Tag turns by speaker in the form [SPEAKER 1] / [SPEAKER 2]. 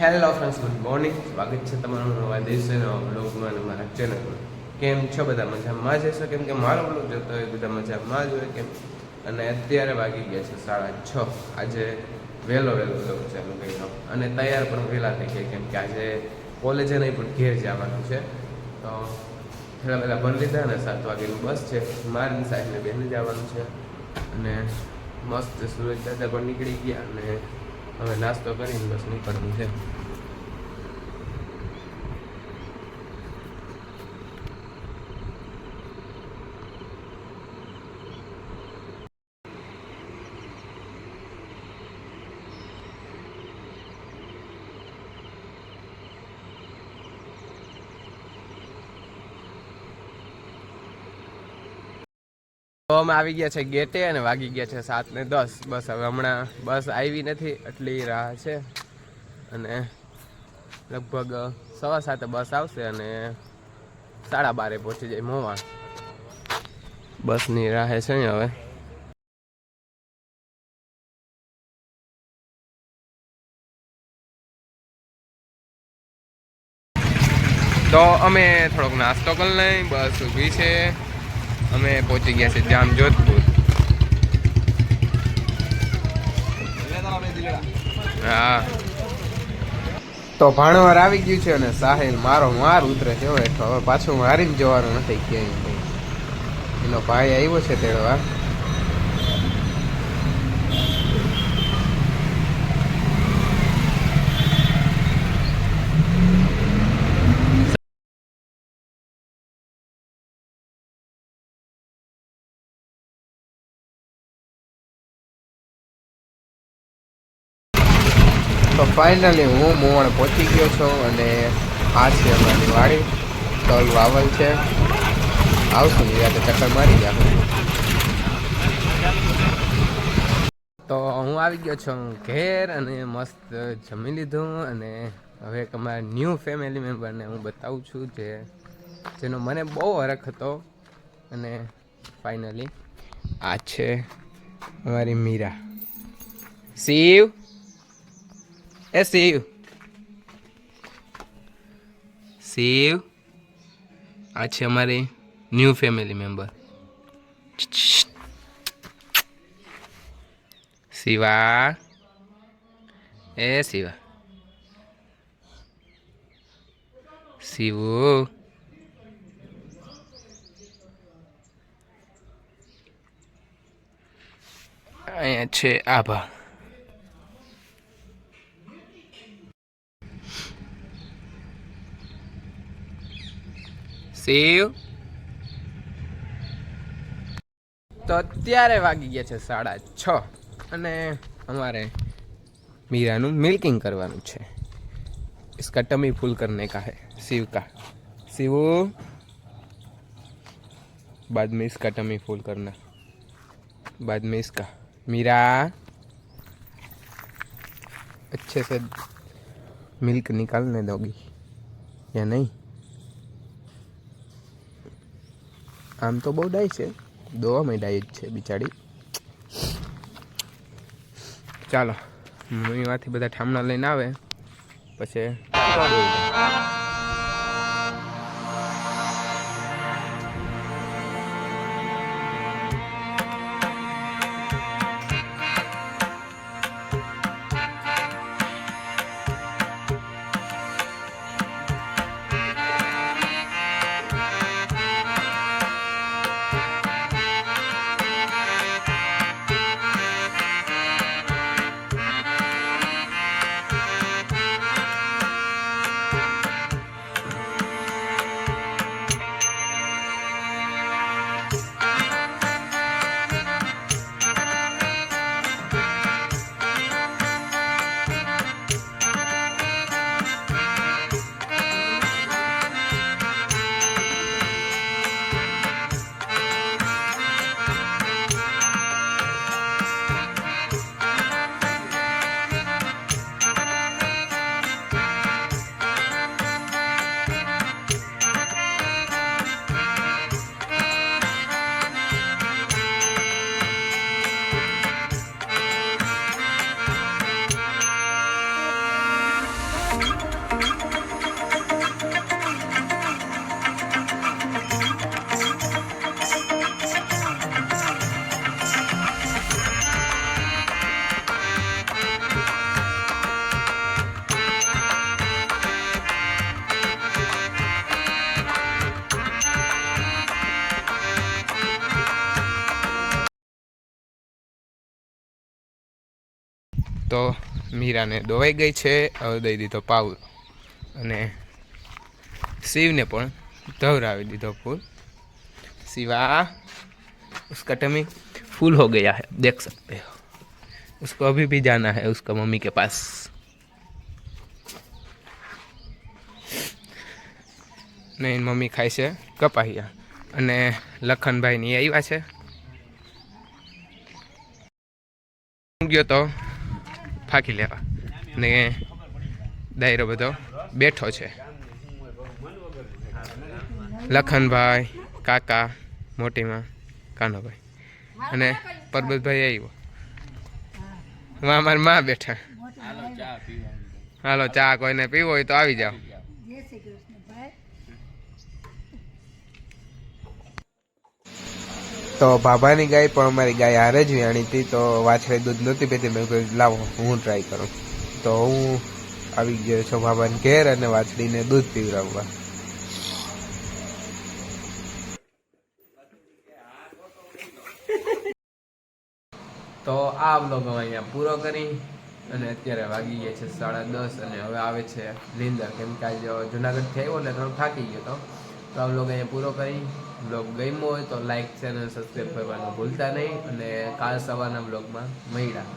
[SPEAKER 1] Hello friends good morning સ્વાગત છે તમારું નવા દિવસે નવા બ્લોગમાં અને મારા ચેનલમાં કેમ છો બધા? મજામાં જ હશો કેમ કે મારો બ્લોગ જતો હોય, બધા મજામાં જ હોય, કેમ? અને અત્યારે વાગી ગયા છે સાડા છ. આજે વહેલો વહેલો બ્લોગ ચાલુ કર્યો. અને તૈયાર પણ વહેલા થઈ ગયા, કેમ કે આજે કોલેજે નહીં, પણ ઘેર જવાનું છે. તો થોડા પહેલાં ભરી લીધા અને સાત વાગેનું બસ છે. મારી સાહેબને બેન જવાનું છે. અને મસ્ત સુરજ દાદા પણ નીકળી ગયા અને હવે નાસ્તો કરીને બસ નીકળવું છે. તો અમે આવી ગયા છે ગેટે અને વાગી ગયા છે સાત ને દસ. બસ હવે હમણાં બસ આવી નથી એટલી રાહ છે. અને લગભગ સવા સાતે બસ આવશે અને સાડા બારે પહોંચી જાય મોવા. બસની રાહે છે હવે. તો અમે થોડોક નાસ્તો કરી લઈ, બસ ઊભી છે. અમે પહોંચી ગયા છે જામ જોધપુર. હા. તો ભાણવાર આવી ગયું છે અને સાહેલ મારો માર ઉતરે છે. હવે પાછું મારીને જવાનું નથી ક્યાંય. એનો ભાઈ આવ્યો છે તેડવા. તો ફાઇનલી હું મોવણ પહોંચી ગયો છું અને આ છે અમારી વાડી. તલ વાવલ છે. આવશું યાદ ચક્કર મારી જાઓ તો હું આવી ગયો છું ઘેર અને મસ્ત જમી લીધું અને હવે એક અમારા ન્યૂ ફેમિલી મેમ્બરને હું બતાવું છું જે, જેનો મને બહુ હરખ હતો અને ફાઇનલી આ છે અમારી મીરા. શિવ એ શિવ શિવ આ છે અમારી ન્યૂ ફેમિલી મેમ્બર શિવા એ શિવા શિવુ અહીંયા છે આભા સેવ તો અત્યારે વાગી ગયા છે સાડા છ અને અમારે મીરાનું મિલ્કિંગ કરવાનું છે इसका टमी फुल करने का है शिव का शिव बाद में इसका टमी फुल करना बाद में इसका मीरा अच्छे से मिल्क निकालने दोगी या नहीं આમ તો બહુ ડાય છે. દવામાં ડાય જ છે બિચારી. ચાલો મમ્મીમાંથી બધા ઠામણા લઈને આવે. પછી તો મીરાને દોવાઈ ગઈ છે હવે દઈ દીધો પાઉલ અને શિવને પણ ધવરાવી દીધો ફૂલ शिवा उसका टमी फूल हो गया है देख सकते हो उसको अभी भी जाना है उसका मम्मी के पास ને એની મમ્મી ખાય છે કપાહિયા અને લખનભાઈ ની આવ્યા છે હું ગયો તો ફાંકી લેવા. ને દાયરો બધો બેઠો છે. લખનભાઈ, કાકા, મોટીમાં, કાનોભાઈ. અને પરબતભાઈ આવ્યો. માં મારી માં બેઠા. હાલો ચા કોઈને પીવો હોય તો આવી જાઓ. તો બાબાની ગાય પણ અમારી ગાય હારે જ વ્યાણી હતી, તો વાછડે દૂધ નહોતી પીતી. મેં કહ્યું લાવો, હું ટ્રાય કરું. તો હું આવી ગયો છો બાબાને ઘેર અને વાછડીને દૂધ પીવડાવવા. તો આ બ્લોગ અમે અહીંયા પૂરો કરી અને અત્યારે વાગી ગયા છે સાડા દસ અને હવે આવે છે નીંદર. કેમ કે આજે જુનાગઢથી આવ્યો એટલે થોડો થાકી ગયો હતો તો આ બ્લોગ અહીંયા પૂરો કરી. બ્લોગ ગમ્યો હોય તો લાઈક ચેનલ સબસ્ક્રાઈબ કરવાનું ભૂલતા નહીં. અને કાલ સવારના બ્લોગમાં મળ્યા